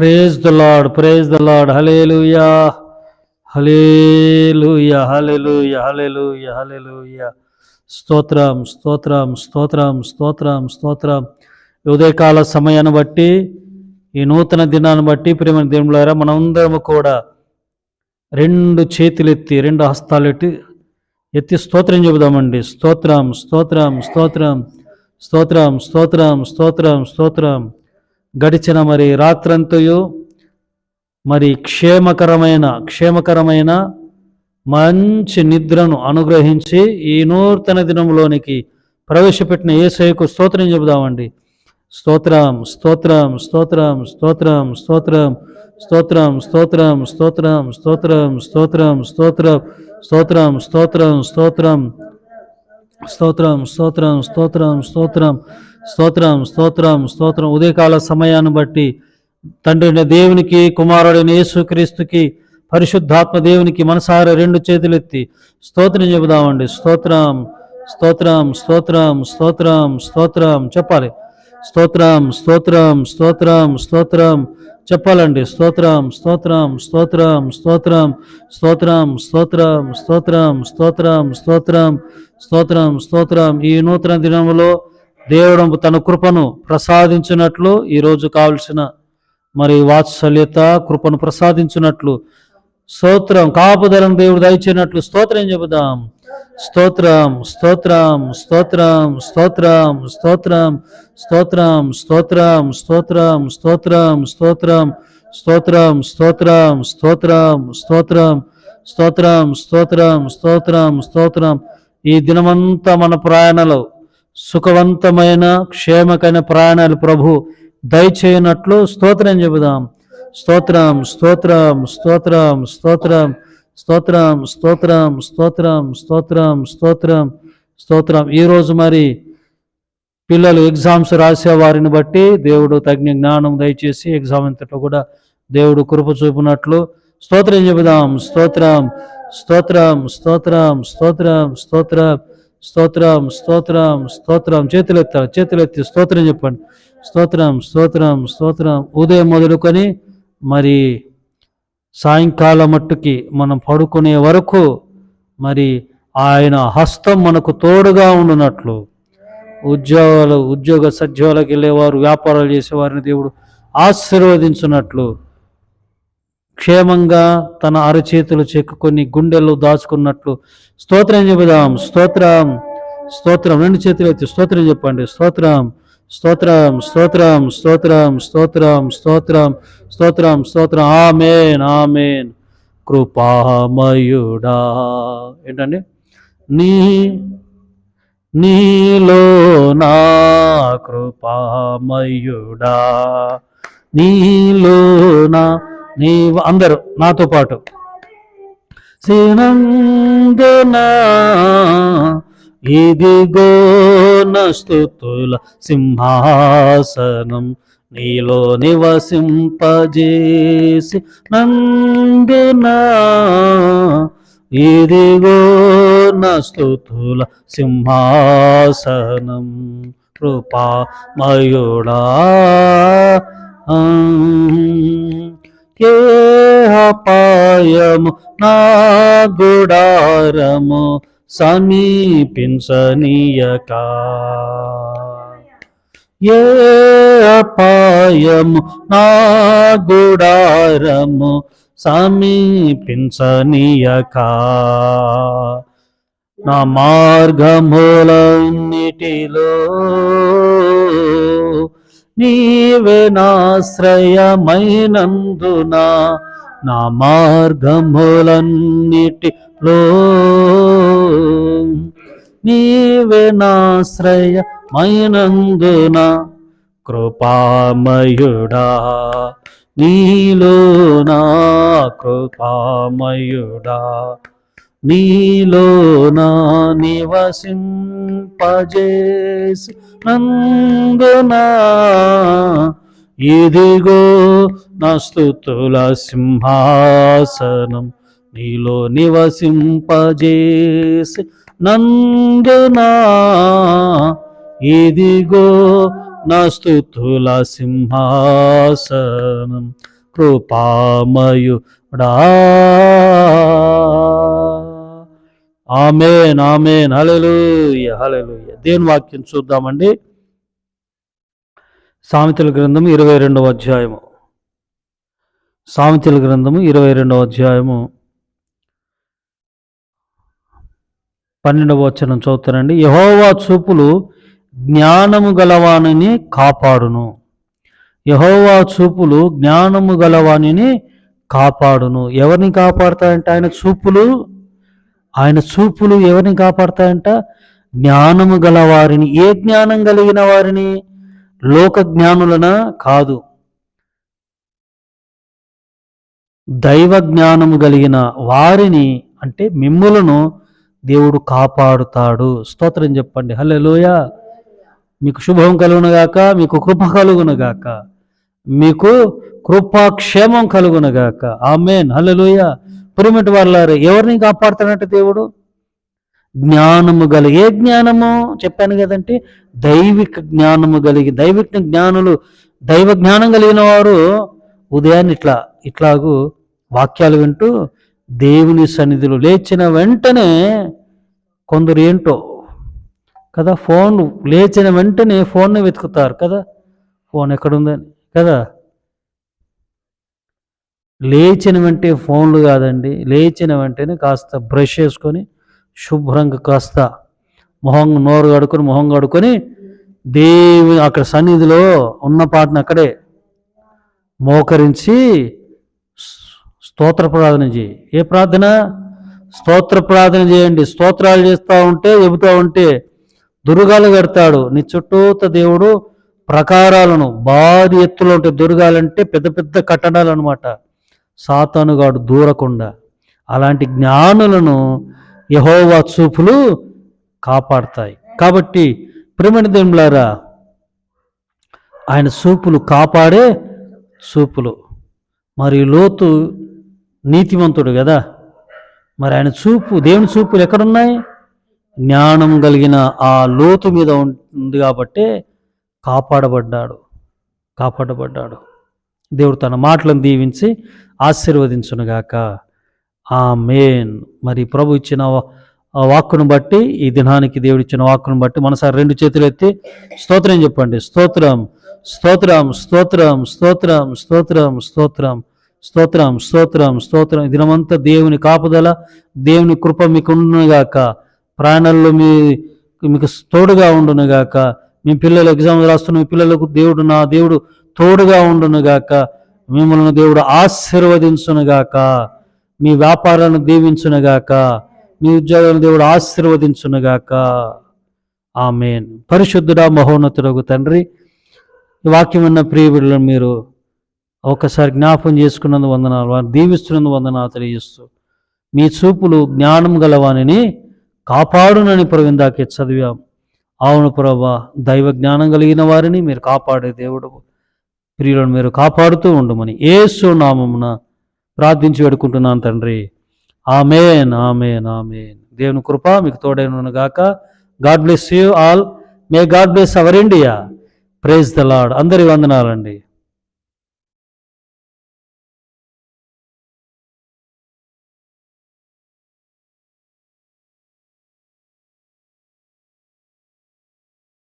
Praise the lord praise the lord hallelujah hallelujah hallelujah hallelujah hallelujah స్తోత్రం స్తోత్రం స్తోత్రం స్తోత్రం స్తోత్రం ఉదయకాల సమయాన్ని బట్టి ఈ నూతన దినాన్ని బట్టి ప్రేమ దేవులారా మనందరము కూడా రెండు చేతులు ఎత్తి రెండు హస్తాలు ఎత్తి ఎత్తి స్తోత్రం చెబుదామండి. స్తోత్రం స్తోత్రం స్తోత్రం స్తోత్రం స్తోత్రం స్తోత్రం స్తోత్రం. గడిచిన మరి రాత్రంతయు మరి క్షేమకరమైన క్షేమకరమైన మంచి నిద్రను అనుగ్రహించి ఈ నూతన దినంలోనికి ప్రవేశపెట్టిన ఏసైకు స్తోత్రం చెబుదామండి స్తోత్రం స్తోత్రం స్తోత్రం స్తోత్రం స్తోత్రం స్తోత్రం స్తోత్రం స్తోత్రం స్తోత్రం స్తోత్రం స్తోత్రం స్తోత్రం స్తోత్రం స్తోత్రం స్తోత్రం స్తోత్రం స్తోత్రం స్తోత్రం స్తోత్రం స్తోత్రం స్తోత్రం ఉదయకాల సమయాన్ని బట్టి తండ్రిని దేవునికి కుమారుడైన యేసుక్రీస్తుకి పరిశుద్ధాత్మ దేవునికి మనసార రెండు చేతులెత్తి స్తోత్రం చెబుదామండి స్తోత్రం స్తోత్రం స్తోత్రం స్తోత్రం స్తోత్రం చెప్పాలి స్తోత్రం స్తోత్రం స్తోత్రం స్తోత్రం చెప్పాలండి స్తోత్రం స్తోత్రం స్తోత్రం స్తోత్రం స్తోత్రం స్తోత్రం స్తోత్రం స్తోత్రం స్తోత్రం స్తోత్రం స్తోత్రం ఈ నూతన దినములో దేవుడు తన కృపను ప్రసాదించినట్లు ఈరోజు కావలసిన మరి వాత్సల్యత కృపను ప్రసాదించినట్లు స్తోత్రం కాపుదలను దేవుడు దయచేనట్లు స్తోత్రం చెబుదాం స్తోత్రం స్తోత్రం స్తోత్రం స్తోత్రం స్తోత్రం స్తోత్రం స్తోత్రం స్తోత్రం స్తోత్రం స్తోత్రం స్తోత్రం స్తోత్రం స్తోత్రం స్తోత్రం స్తోత్రం స్తోత్రం స్తోత్రం స్తోత్రం ఈ దినమంతా మన ప్రయాణంలో సుఖవంతమైన క్షేమకైన ప్రయాణాలు ప్రభు దయచేయనట్లు స్తోత్రం చెబుదాం స్తోత్రం స్తోత్రం స్తోత్రం స్తోత్రం స్తోత్రం స్తోత్రం స్తోత్రం స్తోత్రం స్తోత్రం స్తోత్రం ఈరోజు మరి పిల్లలు ఎగ్జామ్స్ రాసే వారిని బట్టి దేవుడు తగిన జ్ఞానం దయచేసి ఎగ్జామ్ అంతట్లో కూడా దేవుడు కృప చూపినట్లు స్తోత్రం చెబుదాం స్తోత్రం స్తోత్రం స్తోత్రం స్తోత్రం స్తోత్రం స్తోత్రం స్తోత్రం స్తోత్రం చేతులెత్తాలి చేతులెత్తి స్తోత్రం చెప్పండి. స్తోత్రం స్తోత్రం స్తోత్రం. ఉదయం మొదలుకొని మరి సాయంకాలం మట్టుకి మనం పడుకునే వరకు మరి ఆయన హస్తం మనకు తోడుగా ఉండునట్లు. ఉద్యోగాలు ఉద్యోగ సద్యోగాలకు వెళ్ళేవారు వ్యాపారాలు చేసేవారిని దేవుడు ఆశీర్వదించున్నట్లు క్షేమంగా తన అరచేతులు చెక్కుకొని గుండెల్లో దాచుకున్నట్లు స్తోత్రం చెబుదాం. స్తోత్రం స్తోత్రం. రెండు చేతులు ఎత్తి స్తోత్రం చెప్పండి. స్తోత్రం స్తోత్రం స్తోత్రం స్తోత్రం స్తోత్రం స్తోత్రం స్తోత్రం స్తోత్రం. Amen amen. కృపామయుడా. ఏంటండి? నీ నీలో నా కృపామయుడా. నీలో నా నీ అందరూ నాతో పాటు. సినందునా ఇదిగో నస్తుతుల సింహాసనం నీలో నివసింపజేసి నందునా ఇదిగో నస్తుతుల సింహాసనం కృపామయుడా. ఏ అపాయము నా గుడారము సమీపించనీయక. ఏ అపాయము నా గుడారము సమీపించనీయక. నా మార్గములన్నిటిలో నీవే నాశ్రయమైనందునా నా మార్గములన్నిటిలో నీవే నాశ్రయమైనందున కృపామయుడా నీలో నా కృపామయుడా. నీలో నా నివసింపజేసి నందునా. ఇదిగో నా స్థుతుల సింహాసనం నీలో నివసింపజేసి నందునా. ఇదిగో నా స్థుతుల సింహాసనం కృపామయుడా. Amen amen. Hallelujah hallelujah. దేని వాక్యం చూద్దామండి. సామెతల గ్రంథము ఇరవై రెండవ అధ్యాయము. సామెతల గ్రంథము ఇరవై రెండవ అధ్యాయము. పన్నెండవ వచనం చదువుతానండి. యహోవా చూపులు జ్ఞానము గలవాణిని కాపాడును. యహోవా చూపులు జ్ఞానము గలవాణిని కాపాడును. ఎవరిని కాపాడుతాయంట ఆయన చూపులు ఆయన చూపులు ఎవరిని కాపాడతాయంట? జ్ఞానము గల వారిని. ఏ జ్ఞానం కలిగిన వారిని? లోక జ్ఞానులన కాదు. దైవ జ్ఞానము కలిగిన వారిని అంటే మిమ్ములను దేవుడు కాపాడుతాడు. స్తోత్రం చెప్పండి. హలోయ మీకు శుభం కలుగునగాక మీకు కృప కలుగునగాక మీకు కృపాక్షేమం కలుగునగాక. ఆమెన్. హలోయ పురిమిటి వాళ్ళారు ఎవరిని కాపాడుతాడంటే దేవుడు? జ్ఞానము కలిగి ఏ జ్ఞానము? చెప్పాను కదంటే దైవిక జ్ఞానము కలిగి దైవిక జ్ఞానులు దైవ జ్ఞానం కలిగిన వారు ఉదయాన్ని ఇట్లా ఇట్లాగూ వాక్యాలు వింటూ దేవుని సన్నిధిలో లేచిన వెంటనే కొందరు ఏంటో కదా ఫోన్ లేచిన వెంటనే ఫోన్నే వెతుకుతారు కదా ఫోన్ ఎక్కడుందని కదా. లేచిన వెంటే ఫోన్లు కాదండి. లేచిన వెంటనే కాస్త బ్రష్ చేసుకొని శుభ్రంగా కాస్త మొహం నోరు కడుకొని మొహం కడుకొని దేవి అక్కడ సన్నిధిలో ఉన్న పాటను అక్కడే మోకరించి స్తోత్ర ప్రార్థన చేయి. ఏ ప్రార్థన? స్తోత్ర ప్రార్థన చేయండి. స్తోత్రాలు చేస్తూ ఉంటే చెబుతూ ఉంటే దుర్గాలు కడతాడు. నీ చుట్టూత దేవుడు ప్రకారాలను భారీ ఎత్తులో ఉంటే దుర్గాలంటే పెద్ద పెద్ద కట్టడాలు అనమాట సాతానుగాడు దూరకుండా అలాంటి జ్ఞానులను యహోవా చూపులు కాపాడతాయి. కాబట్టి ప్రేమణిదేములారా ఆయన చూపులు కాపాడే చూపులు. మరి లోతు నీతివంతుడు కదా. మరి ఆయన చూపు దేవుని చూపులు ఎక్కడున్నాయి? జ్ఞానం కలిగిన ఆ లోతు మీద ఉంది కాబట్టి కాపాడబడ్డాడు. కాపాడబడ్డాడు. దేవుడు తన మాటలను దీవించి ఆశీర్వదించునుగాక. ఆ మేన్ మరి ప్రభు ఇచ్చిన వా- వాక్కును బట్టి ఈ దినానికి దేవుడిచ్చిన వాక్కును బట్టి మనసారి రెండు చేతులు ఎత్తి స్తోత్రం చెప్పండి. స్తోత్రం స్తోత్రం స్తోత్రం స్తోత్రం స్తోత్రం స్తోత్రం స్తోత్రం స్తోత్రం స్తోత్రం. దినమంతా దేవుని కాపుదల దేవుని కృప మీకు ఉండునుగాక ప్రాణాల్లో మీ మీకు తోడుగా ఉండునుగాక. మీ పిల్లలు ఎగ్జామ్ రాస్తున్న మీ పిల్లలకు దేవుడు నా దేవుడు తోడుగా ఉండునుగాక. మిమ్మల్ని దేవుడు ఆశీర్వదించునుగాక. మీ వ్యాపారాలను దీవించునుగాక. మీ ఉద్యోగాలను దేవుడు ఆశీర్వదించునుగాక. ఆమెన్. పరిశుద్ధుడా మహోన్నతుడకు తండ్రి వాక్యం ఉన్న ప్రియబిడ్డలను మీరు ఒకసారి జ్ఞాపం చేసుకున్నందు వందనాలు. వారిని దీవిస్తున్నందు వందనాలు తెలియజేస్తూ. మీ చూపులు జ్ఞానం గలవానిని కాపాడునని ప్రవిందాకే చదివాం. అవును ప్రభా దైవ జ్ఞానం కలిగిన వారిని మీరు కాపాడే దేవుడు ప్రియులను మీరు కాపాడుతూ ఉండమని ఏసు నామమున ప్రార్థించి వేడుకుంటున్నాను తండ్రి. Amen amen amen. దేవుని కృప మీకు తోడైన గాక. God bless you all. May God bless our India. Praise the lord అందరి వందనాలండి.